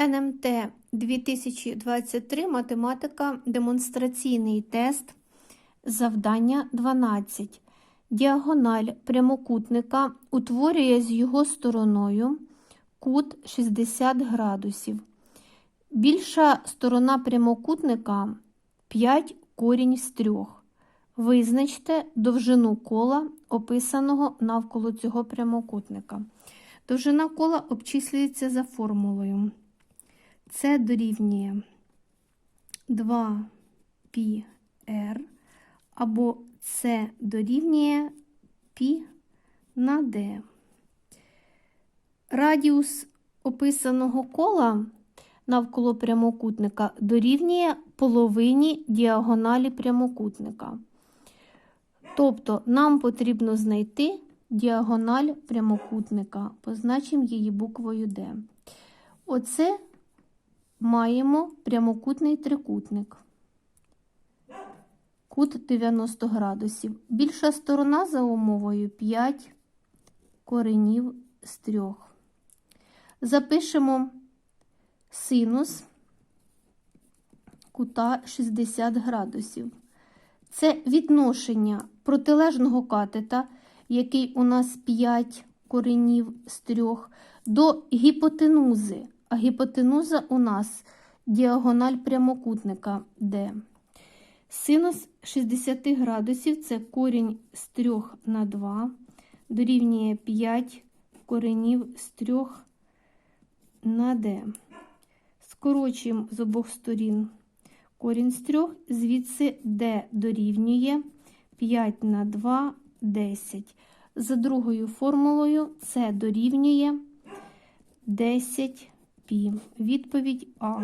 НМТ 2023 математика демонстраційний тест. Завдання 12. Діагональ прямокутника утворює з його стороною кут 60 градусів. Більша сторона прямокутника 5 корінь з 3. Визначте довжину кола, описаного навколо цього прямокутника. Довжина кола обчислюється за формулою. Це дорівнює 2 πr або це дорівнює π на d. Радіус описаного кола навколо прямокутника дорівнює половині діагоналі прямокутника. Тобто нам потрібно знайти діагональ прямокутника, позначимо її буквою D. Оце маємо прямокутний трикутник. Кут 90 градусів. Більша сторона за умовою 5 коренів з 3. Запишемо синус кута 60 градусів. Це відношення протилежного катета, який у нас 5 коренів з 3, до гіпотенузи. А гіпотенуза у нас діагональ прямокутника D. Синус 60 градусів це корінь з 3 на 2, дорівнює 5 коренів з 3 на D. Скорочуємо з обох сторін корінь з 3, звідси D дорівнює 5 на 2 10. За другою формулою це дорівнює 10 пі. Відповідь А.